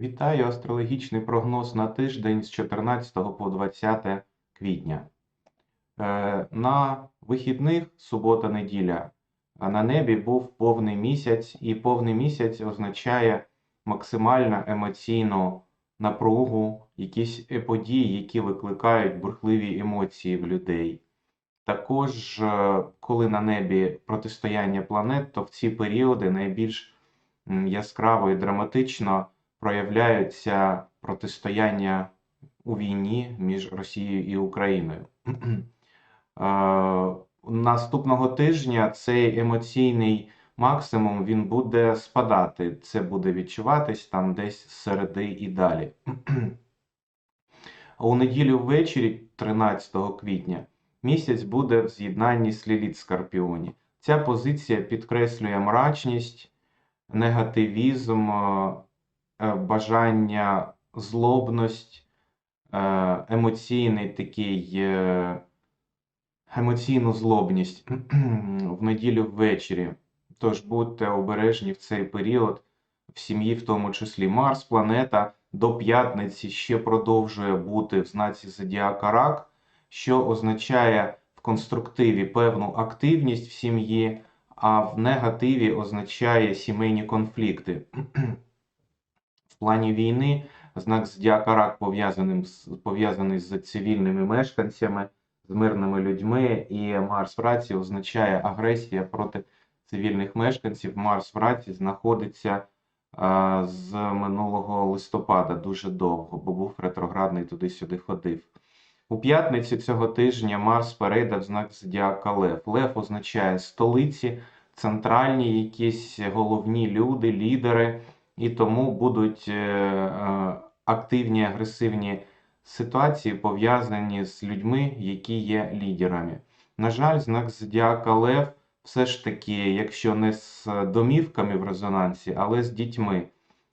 Вітаю астрологічний прогноз на тиждень з 14 по 20 квітня. Е, На вихідних, субота-неділя, на небі був повний місяць, і повний місяць означає максимально емоційну напругу, якісь е, події, які викликають бурхливі емоції в людей. Також, е, коли на небі протистояння планет, то в ці періоди найбільш яскраво і драматично проявляються протистояння у війні між Росією і Україною. Е, Наступного тижня цей емоційний максимум він буде спадати. Це буде відчуватись там десь середи і далі. У неділю ввечері, 13 квітня, місяць буде в з'єднанні з Ліліт Скорпіоні. Ця позиція підкреслює мрачність, негативізм, е, бажання, злобність, е, емоційний такий, е, емоційну злобність в неділю ввечері. Тож будьте обережні в цей період, в сім'ї, в тому числі Марс, планета до п'ятниці ще продовжує бути в знаці Зодіака Рак, що означає в конструктиві певну активність в сім'ї, а в негативі означає сімейні конфлікти. Плані війни знак Зодіака Рак пов'язаний з, пов'язаний з цивільними мешканцями, з мирними людьми, і Марс в раці означає агресія проти цивільних мешканців. Марс в раці знаходиться а, з минулого листопада дуже довго, бо був ретроградний туди-сюди ходив. У п'ятницю цього тижня Марс перейде в знак Зодіака Лев. Лев означає столиці, центральні якісь головні люди, лідери, і тому будуть е, е, активні, агресивні ситуації пов'язані з людьми, які є лідерами. На жаль, знак Зодіака Лев все ж таки, якщо не з домівками в резонансі, але з дітьми.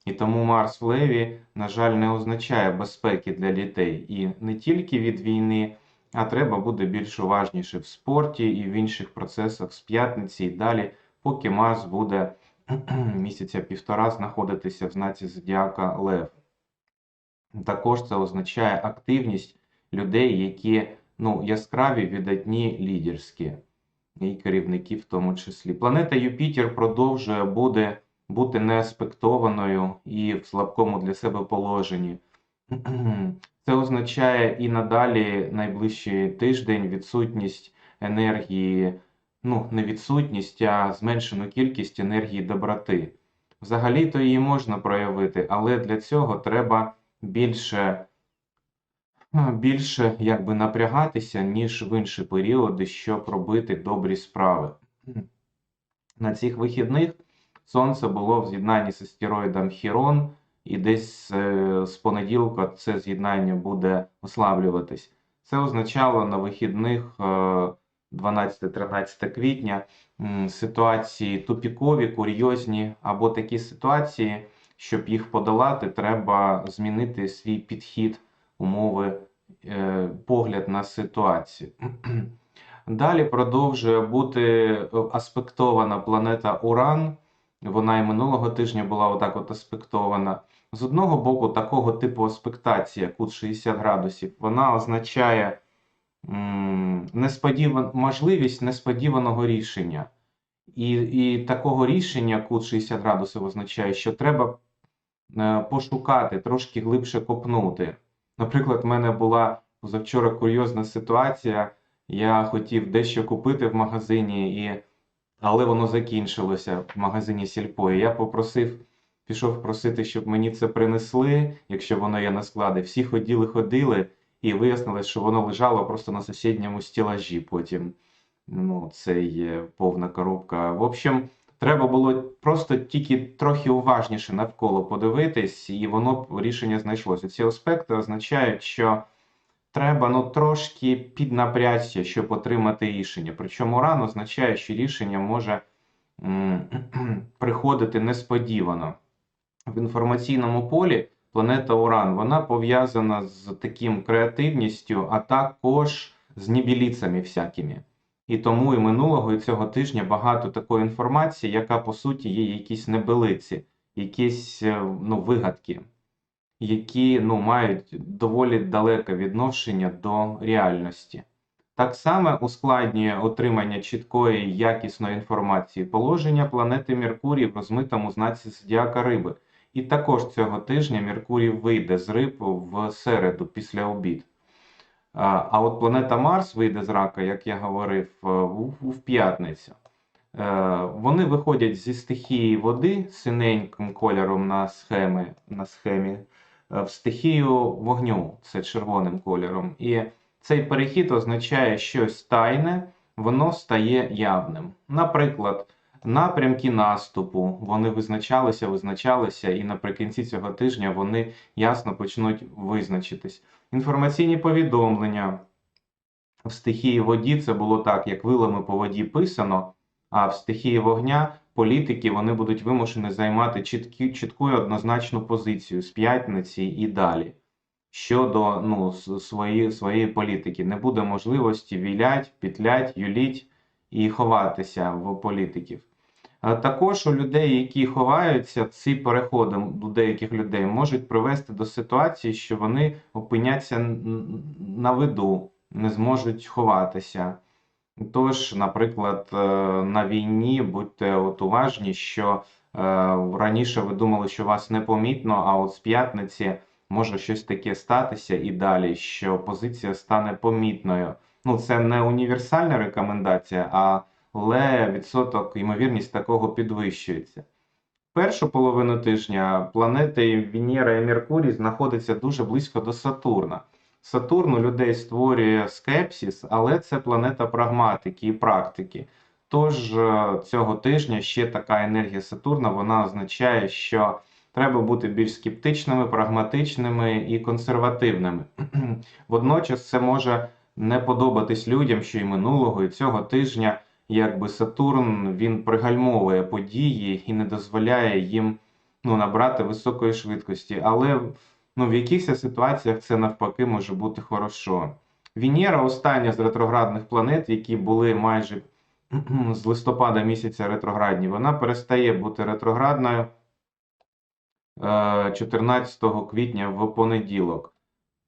І тому Марс в Леві, на жаль, не означає безпеки для дітей. І не тільки від війни, а треба бути більш уважніше в спорті і в інших процесах з п'ятниці і далі, поки Марс буде місяця півтора знаходитися в знаці Зодіака Лев. Також це означає активність людей, які ну, яскраві, видатні, лідерські, і керівники в тому числі. Планета Юпітер продовжує буде бути неаспектованою і в слабкому для себе положенні. Це означає і надалі найближчий тиждень відсутність енергії, ну, не відсутність, а зменшену кількість енергії доброти. Взагалі-то її можна проявити, але для цього треба більше, більше якби напрягатися, ніж в інші періоди, щоб робити добрі справи. На цих вихідних Сонце було в з'єднанні з астероїдом Хірон, і десь е, з понеділка це з'єднання буде ослаблюватись. Це означало на вихідних е, 12-13 квітня ситуації тупікові, курйозні, або такі ситуації, щоб їх подолати, треба змінити свій підхід, умови, е, погляд на ситуацію. Далі продовжує бути е, аспектована планета Уран. Вона і минулого тижня була отак от аспектована. З одного боку, такого типу аспектація, кут 60 градусів, вона означає несподіван... можливість несподіваного рішення. І, і такого рішення, кут 60 градусів означає, що треба е, пошукати, трошки глибше копнути. Наприклад, в мене була позавчора курйозна ситуація. Я хотів дещо купити в магазині, і... але воно закінчилося в магазині Сільпо. І Я попросив, пішов просити, щоб мені це принесли, якщо воно є на складі. Всі ходили, ходили, і вияснилось, що воно лежало просто на сусідньому стелажі. Потім ну, це є повна коробка. В общем, треба було просто тільки трохи уважніше навколо подивитись, і воно рішення знайшлося. Ці аспекти означають, що треба ну, трошки піднапрягтися, щоб отримати рішення. Причому ран означає, що рішення може приходити несподівано. В інформаційному полі планета Уран вона пов'язана з таким креативністю, а також з нібіліцями всякими. І тому і минулого, і цього тижня багато такої інформації, яка по суті є якісь небелиці, якісь е, ну, вигадки. які ну, мають доволі далеке відношення до реальності. Так само ускладнює отримання чіткої якісної інформації положення планети Меркурій в розмитому знаці зодіака Риби. І також цього тижня Меркурій вийде з риб в середу після обід. А от планета Марс вийде з рака, як я говорив, е, в, в п'ятницю. Е, Вони виходять зі стихії води синеньким кольором на схемі, на схемі е, в стихію вогню, це червоним кольором. І цей перехід означає щось тайне, воно стає явним. Наприклад, напрямки наступу вони визначалися, визначалися, і наприкінці цього тижня вони ясно почнуть визначитись. Інформаційні повідомлення в стихії воді це було так, як вилами по воді писано, а в стихії вогня політики вони будуть вимушені займати чіткі, чітку і однозначну позицію з п'ятниці і далі щодо ну, свої, своєї політики. Не буде можливості вілять, пітлять, юліть і ховатися в політиків. Також у людей, які ховаються, ці переходи до деяких людей можуть привести до ситуації, що вони опиняться на виду, не зможуть ховатися. Тож, наприклад, е, на війні будьте от уважні, що е, раніше ви думали, що вас непомітно, а от з п'ятниці може щось таке статися і далі, що позиція стане помітною. Ну, це не універсальна рекомендація, але відсоток ймовірність такого підвищується. Першу половину тижня планети Венера і Меркурій знаходяться дуже близько до Сатурна. Сатурн у людей створює скепсіс, але це планета прагматики і практики. Тож е, цього тижня ще така енергія Сатурна вона означає, що треба бути більш скептичними, прагматичними і консервативними. Водночас це може не подобатись людям, що й минулого, і цього тижня, якби Сатурн він пригальмовує події і не дозволяє їм ну, набрати високої швидкості. Але ну, в якихось ситуаціях це навпаки може бути хорошо. Венера остання з ретроградних планет, які були майже з листопада місяця ретроградні, вона перестає бути ретроградною 14 е, квітня в понеділок,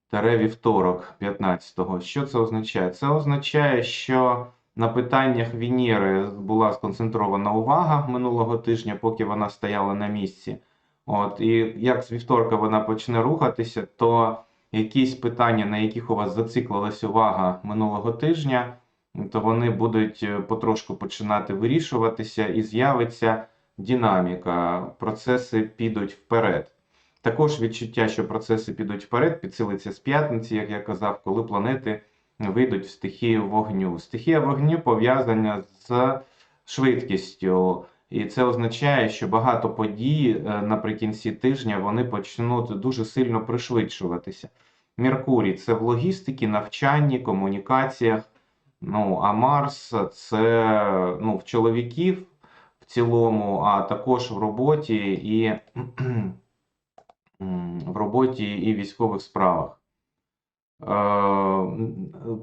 таре вівторок, 15-го. Що це означає? Це означає, що на питаннях Венери була сконцентрована увага минулого тижня, поки вона стояла на місці. От, І як з вівторка вона почне рухатися, то якісь питання, на яких у вас зациклилась увага минулого тижня, то вони будуть е, потрошку починати вирішуватися і з'явиться динаміка, процеси підуть вперед. Також відчуття, що процеси підуть вперед, підсилиться з п'ятниці, як я казав, коли планети вийдуть в стихію вогню. Стихія вогню пов'язана з швидкістю. І це означає, що багато подій е, наприкінці тижня вони почнуть дуже сильно пришвидшуватися. Меркурій це в логістиці, навчанні, комунікаціях. Ну, а Марс це ну, в чоловіків в цілому, а також в роботі і в роботі і військових справах. Е,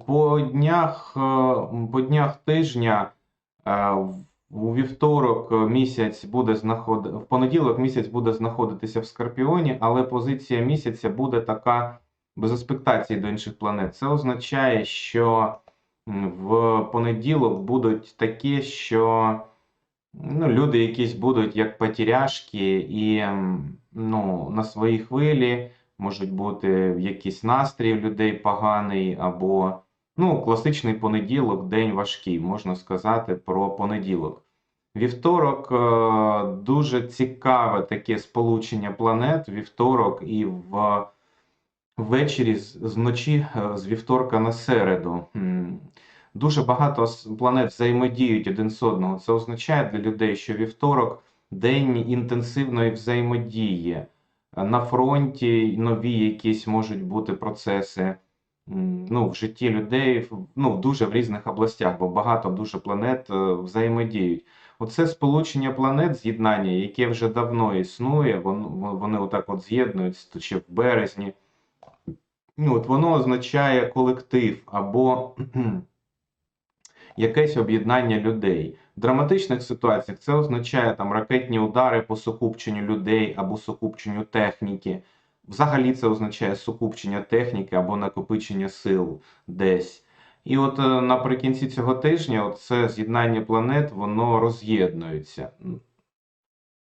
по днях по днях тижня е, у вівторок місяць буде знаход... в понеділок місяць буде знаходитися в Скорпіоні, але позиція місяця буде така без аспектації до інших планет. Це означає, що в понеділок будуть такі, що ну, люди якісь будуть як потеряшки і ну, на своїй хвилі можуть бути якийсь настрій людей поганий, або ну, класичний понеділок, день важкий, можна сказати про понеділок. Вівторок е, дуже цікаве таке сполучення планет. Вівторок і в ввечері з вночі е, з вівторка на середу. Дуже багато планет взаємодіють один з одного. Це означає для людей, що вівторок день інтенсивної взаємодії. На фронті нові якісь можуть бути процеси ну, в житті людей ну, дуже в різних областях, бо багато дуже планет е, взаємодіють. Оце сполучення планет, з'єднання, яке вже давно існує, вони, вони отак от з'єднуються ще в березні. Ну, от Воно означає колектив або якесь об'єднання людей. Драматичних ситуаціях це означає там ракетні удари по сукупченню людей або сукупченню техніки. Взагалі це означає сукупчення техніки або накопичення сил десь. І от е, наприкінці цього тижня це з'єднання планет, воно роз'єднується.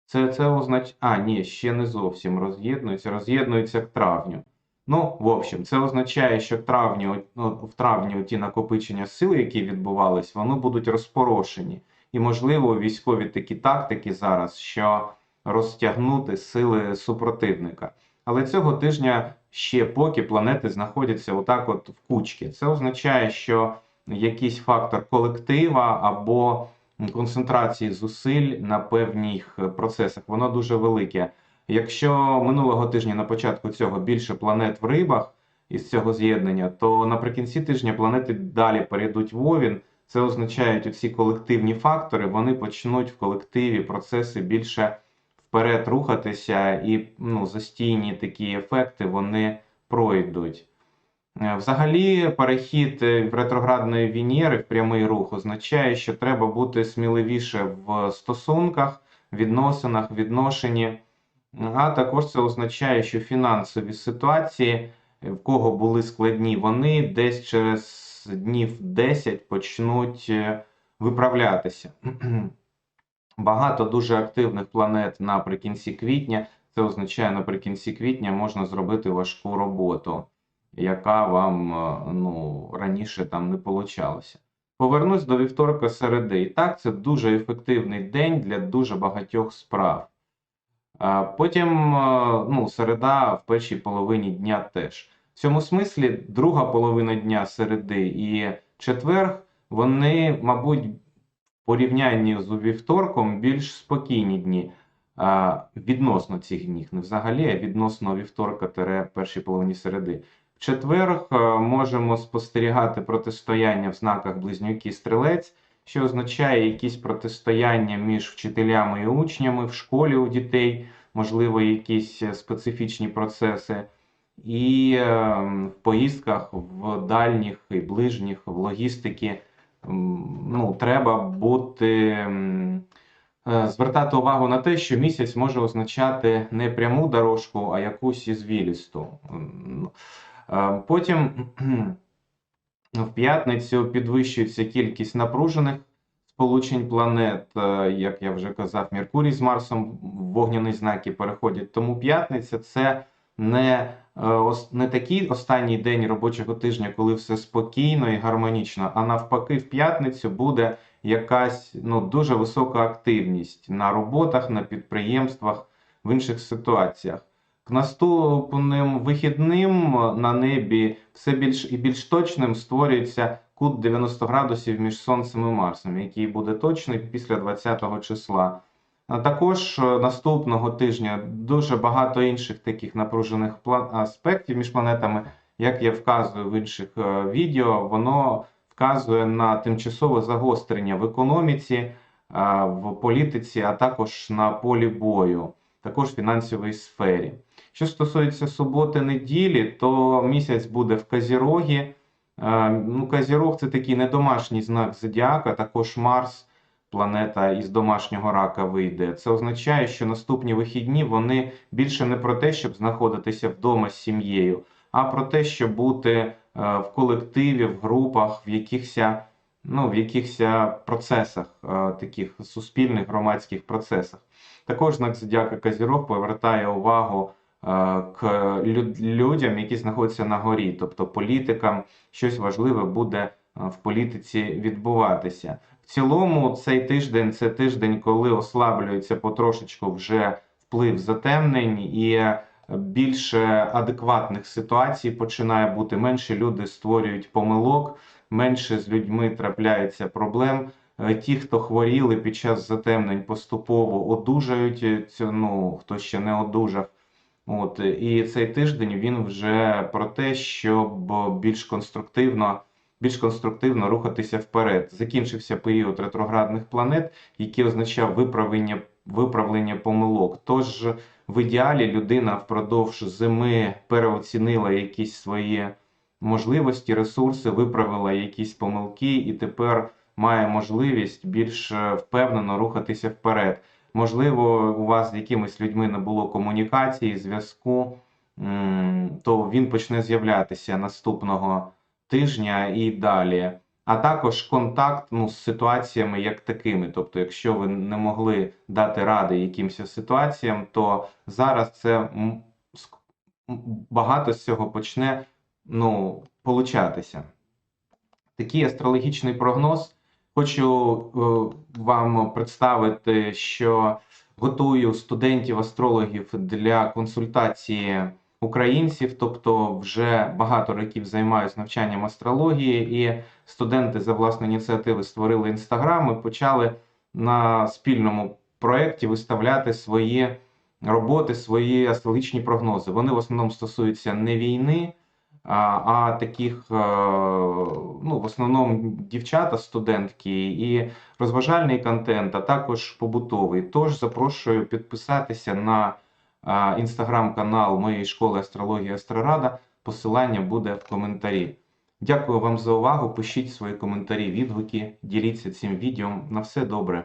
Це, це означає. А, ні, ще не зовсім роз'єднується, роз'єднується к травню. Ну, в общем, це означає, що ну, в травні ті накопичення сил, які відбувались, вони будуть розпорошені. І, можливо, військові такі тактики зараз, що розтягнути сили супротивника. Але цього тижня ще поки планети знаходяться отак от в кучці. Це означає, що якийсь фактор колектива або концентрації зусиль на певних процесах, воно дуже велике. Якщо минулого тижня на початку цього більше планет в рибах із цього з'єднання, то наприкінці тижня планети далі перейдуть в Овін. Це означає, оці колективні фактори, вони почнуть в колективі процеси більше вперед рухатися, і ну, застійні такі ефекти вони пройдуть. Е, Взагалі, перехід е, в ретроградної Венери в прямий рух означає, що треба бути сміливіше в стосунках, відносинах, відношенні. А також це означає, що фінансові ситуації, в кого були складні, вони десь через днів 10 почнуть е, виправлятися. Багато дуже активних планет наприкінці квітня. Це означає, наприкінці квітня можна зробити важку роботу, яка вам е, ну, раніше там не получалася. Повернусь до вівторка середи. І так, це дуже ефективний день для дуже багатьох справ. Потім, е, ну, середа в першій половині дня теж. В цьому смислі друга половина дня середи і четверг, вони, мабуть, в порівнянні з вівторком більш спокійні дні. Відносно цих днів, не взагалі, а відносно вівторка першій половині середи. В четвер е, можемо спостерігати протистояння в знаках близнюки стрілець, що означає якісь протистояння між вчителями і учнями в школі у дітей, можливо, якісь е, специфічні процеси, і е, в поїздках в дальніх і ближніх, в логістики. Ну, треба бути е, звертати увагу на те, що місяць може означати не пряму дорожку, а якусь ізвілісту. М, е, Потім в п'ятницю підвищується кількість напружених сполучень планет, е, як я вже казав, Меркурій з Марсом в вогняні знаки переходять. Тому п'ятниця це не, не такий останній день робочого тижня, коли все спокійно і гармонічно, а навпаки, в п'ятницю буде якась ну, дуже висока активність на роботах, на підприємствах, в інших ситуаціях. К наступним вихідним на небі все більш і більш точним створюється кут 90 градусів між Сонцем і Марсом, який буде точний після 20 числа. Також е, наступного тижня дуже багато інших таких напружених аспектів між планетами, як я вказую в інших е, відео, воно вказує на тимчасове загострення в економіці, е, в політиці, а також на полі бою, також в фінансовій сфері. Що стосується суботи-неділі, то місяць буде в Казірогі. Ну, Казірог це такий недомашній знак зодіака, також Марс, планета із домашнього рака вийде. Це означає, що наступні вихідні вони більше не про те, щоб знаходитися вдома з сім'єю, а про те, щоб бути е, в колективі, в групах, в якихось, ну, в якихось процесах, е, таких суспільних громадських процесах. Також знак зодіака Казірог повертає увагу е, к людям, які знаходяться на горі, тобто політикам, щось важливе буде в політиці відбуватися. Цілому, цей тиждень це тиждень, коли ослаблюється потрошечку вже вплив затемнень і е, більше адекватних ситуацій починає бути. Менше люди створюють помилок, менше з людьми трапляється проблем. Е, Ті, хто хворіли під час затемнень, поступово одужають. е, Цю, ну, хто ще не одужав. От, і цей тиждень він вже про те, щоб більш конструктивно, більш конструктивно рухатися вперед. Закінчився період ретроградних планет, який означав виправлення, виправлення помилок. Тож в ідеалі людина впродовж зими переоцінила якісь свої можливості, ресурси, виправила якісь помилки, і тепер має можливість більш е, впевнено рухатися вперед. Можливо, у вас з якимись людьми не було комунікації, зв'язку, то він почне з'являтися наступного тижня і далі. А також контакт ну, з ситуаціями як такими. Тобто, якщо ви не могли дати ради якимось ситуаціям, то зараз це багато з цього почне ну, получатися. Такий астрологічний прогноз. Хочу е, вам представити, що готую студентів-астрологів для консультації українців, тобто вже багато років займаюся навчанням астрології, і студенти за власної ініціативи створили інстаграм і почали на спільному проєкті виставляти свої роботи, свої астрологічні прогнози. Вони в основному стосуються не війни, а, таких, е, ну, в основному дівчата, студентки і розважальний контент, а також побутовий. Тож запрошую підписатися на інстаграм-канал моєї школи астрології Астрорада. Посилання буде в коментарі. Дякую вам за увагу. Пишіть свої коментарі, відгуки, діліться цим відео. На все добре.